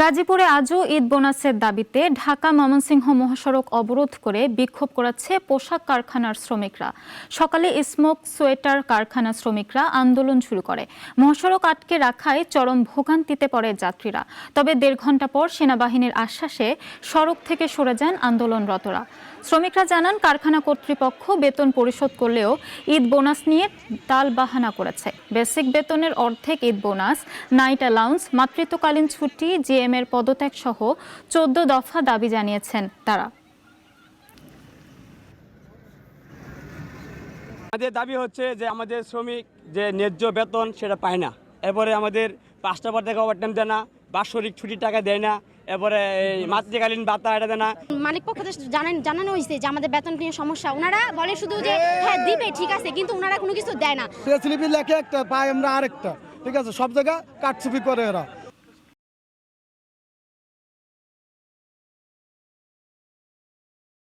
গাজীপুরে আজও ঈদ বোনাসের দাবিতে ঢাকা ময়মনসিংহ মহাসড়ক অবরোধ করে বিক্ষোভ করাচ্ছে পোশাক কারখানার শ্রমিকরা। সকালে স্মোক সোয়েটার কারখানা শ্রমিকরা আন্দোলন শুরু করে। মহাসড়ক আটকে রাখায় চরম ভোগান্তিতে পড়ে যাত্রীরা। তবে দেড় ঘণ্টা পর সেনাবাহিনীর আশ্বাসে সড়ক থেকে সরে যান আন্দোলনরতরা। শ্রমিকরা জানান, কারখানা কর্তৃপক্ষ বেতন পরিশোধ করলেও ঈদ বোনাস নিয়ে তাল বাহানা করেছে। বেসিক বেতনের অর্ধেক ঈদ বোনাস, নাইট অ্যালাউন্স, মাতৃত্বকালীন ছুটি জিএম এর পদত্যাগ সহ চোদ্দ দফা দাবি জানিয়েছেন তারা। আমাদের দাবি হচ্ছে যে আমাদের শ্রমিক যে ন্যায্য বেতন সেটা পায় না। এরপরে আমাদের পাঁচটা পর থেকে ওভারটাইম দেয় না বাৎসরিক ছুটির টাকা দেয় না এরপরে এই মাতৃকালীন ভাতা এটা দেয় না। মালিক পক্ষ জানান জানানো হয়েছে যে আমাদের বেতন নিয়ে সমস্যা। ওনারা বলে শুধু যে হ্যাঁ দিবে ঠিক আছে কিন্তু ওনারা কোনো কিছু দেয় না। স্লিপি লেখে একটা পাই আমরা আরেকটা। ঠিক আছে সব জায়গা কাটছুপি করে এরা।